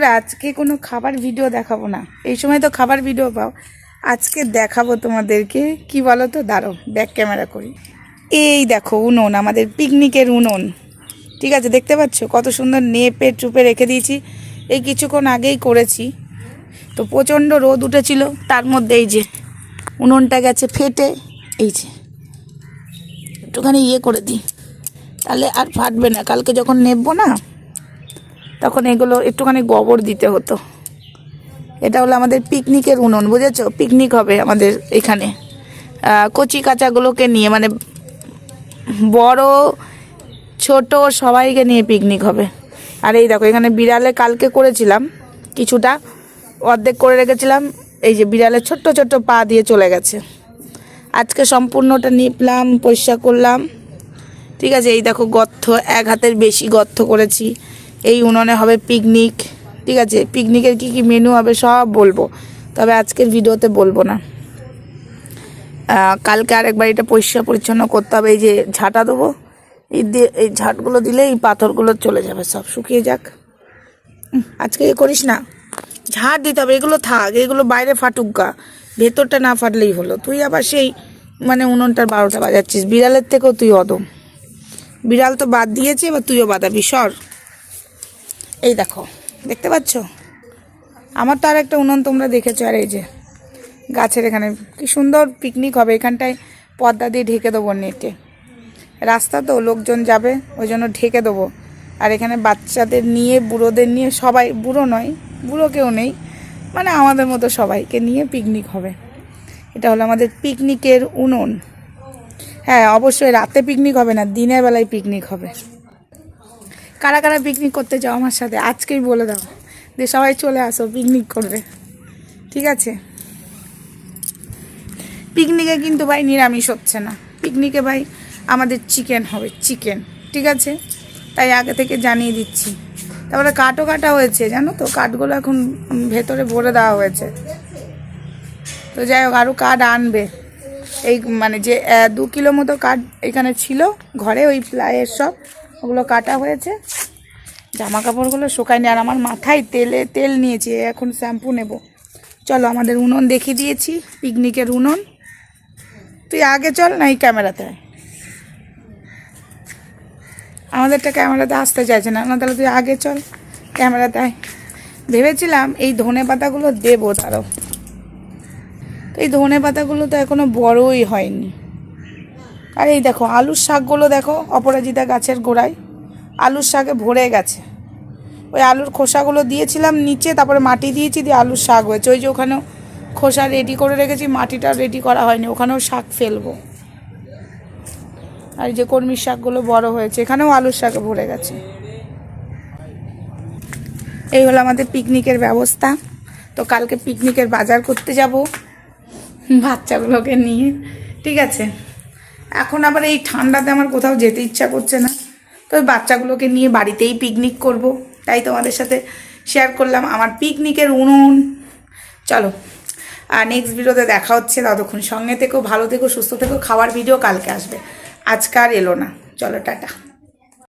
বন্ধুরা আজকে কোনো খাবার ভিডিও দেখাবো না। এই সময় তো খাবার ভিডিও পাও। আজকে দেখাবো তোমাদেরকে। কি বলো তো দাঁড়ো ব্যাক ক্যামেরা করি। এই দেখো উনুন, আমাদের পিকনিকের উনুন। ঠিক আছে, দেখতে পাচ্ছ? কত সুন্দর নেপে চুপে রেখে দিয়েছি। এই কিছুক্ষণ আগেই করেছি। তো প্রচণ্ড রোদ উঠেছিল। তার মধ্যে এই যে উনুনটা গেছে ফেটে। এই যে, একটুখানি ইয়ে করে দিই। তাহলে আর ফাটবে না। কালকে যখন নেব না তখন এগুলো একটুখানি গোবর দিতে হতো। এটা হলো আমাদের পিকনিকের উনুন, বুঝেছ? পিকনিক হবে আমাদের এখানে। কচি কাঁচাগুলোকে নিয়ে মানে বড়, ছোট সবাইকে নিয়ে পিকনিক হবে। আর এই দেখো, এখানে বিড়ালে কালকে করেছিলাম কিছুটা, অর্ধেক করে রেখেছিলাম, এই যে বিড়ালে ছোট্ট ছোট্ট পা দিয়ে চলে গেছে। আজকে সম্পূর্ণটা নিপলাম, পরিষ্কার করলাম। ঠিক আছে, এই দেখো গর্ত, এক হাতের বেশি গর্ত করেছি। এই উনুনে হবে পিকনিক ঠিক আছে? পিকনিকের কি কি মেনু হবে সব বলব, তবে আজকের ভিডিওতে বলব না। কালকে আরেকবার এটা পরিষ্কার পরিচ্ছন্ন করতে হবে, এই যে ঝাঁটা দেবো, এই দিয়ে এই ঝাঁটগুলো দিলে এই পাথরগুলো চলে যাবে, সব শুকিয়ে যাক। আজকে এ করিস না ঝাড় দিতে হবে, এগুলো থাক, এগুলো বাইরে ফাটুক গা, ভেতরটা না ফাটলেই হলো। তুই আবার সেই মানে উনুনটার বারোটা বাজাচ্ছিস, বিড়ালের থেকেও তুই অদম। বিড়াল তো বাদ দিয়েছে, এবার তুইও বাদাবি, সর। এই দেখো, দেখতে পাচ্ছ? আমার তো আর একটা উনুন তোমরা দেখেছ, আর এই যে গাছের এখানে কি সুন্দর পিকনিক হবে। এখানটায় পর্দা দিয়ে ঢেকে দেবো নেটে। রাস্তা তো, লোকজন যাবে, ওই জন্য ঢেকে দেবো। আর এখানে বাচ্চাদের নিয়ে, বুড়োদের নিয়ে সবাই, বুড়ো নয়, বুড়ো কেউ নেই মানে আমাদের মতো সবাইকে নিয়ে পিকনিক হবে। এটা হলো আমাদের পিকনিকের উনুন। হ্যাঁ অবশ্যই রাতে পিকনিক হবে না, দিনের বেলায় পিকনিক হবে। কারা কারা পিকনিক করতে যাও আমার সাথে? আজকেই বলে দাও। যে সবাই চলে আসো পিকনিক করবে। ঠিক আছে? পিকনিকে কিন্তু ভাই নিরামিষ হচ্ছে না। পিকনিকে ভাই আমাদের চিকেন হবে চিকেন ঠিক আছে? তাই আগে থেকে জানিয়ে দিচ্ছি। তারপরে কাঠও কাটা হয়েছে, জানো তো? কাঠগুলো এখন ভেতরে ভরে দেওয়া হয়েছে। তো যাই হোক আরও কাঠ আনবে। এই মানে যে দু কিলো মতো কাঠ এখানে ছিল, ঘরে ওই প্লাইয়ের সব। ওগুলো কাটা হয়েছে। জামা কাপড়গুলো শুকায়নি, আর আমার মাথায় তেলে, তেল নিয়েছি, এখন শ্যাম্পু নেব। চলো আমাদের উনুন দেখিয়ে দিয়েছি, পিকনিকের উনুন। তুই আগে চল না এই ক্যামেরাতে। আমাদেরটা ক্যামেরাতে আসতে চাইছে না তাহলে তুই আগে চল ক্যামেরাতে ভেবেছিলাম এই ধনে পাতাগুলো দেবো তারও তো এই ধনে পাতাগুলো তো এখনও বড়ই হয়নি। আর এই দেখো, আলুর শাকগুলো দেখো, অপরাজিতা গাছের গোড়ায়। আলুর শাকে ভরে গেছে। ওই আলুর খোসাগুলো দিয়েছিলাম নিচে, তারপরে মাটি দিয়েছি, দিয়ে আলুর শাক হয়েছে। ওই যে ওখানেও খোসা রেডি করে রেখেছি, মাটিটা রেডি করা হয়নি, ওখানেও শাক ফেলব। আর যে কর্মীর শাকগুলো বড় হয়েছে, এখানেও আলুর শাকে ভরে গেছে। এই হলো আমাদের পিকনিকের ব্যবস্থা। তো কালকে পিকনিকের বাজার করতে যাব বাচ্চাগুলোকে নিয়ে, ঠিক আছে? এখন আবার এই ঠান্ডাতে আমার কোথাও যেতে ইচ্ছা করছে না। তো বাচ্চাগুলোকে নিয়ে বাড়িতেই পিকনিক করব। তাই তোমাদের সাথে শেয়ার করলাম আমার পিকনিকের উনুন। চলো, আর নেক্সট ভিডিওতে দেখা হচ্ছে ততক্ষণ সঙ্গে থেকেও ভালো থেকো, সুস্থ থেকো, খাওয়ার ভিডিও কালকে আসবে। আজকে আর এলো না। চলো, টাটা।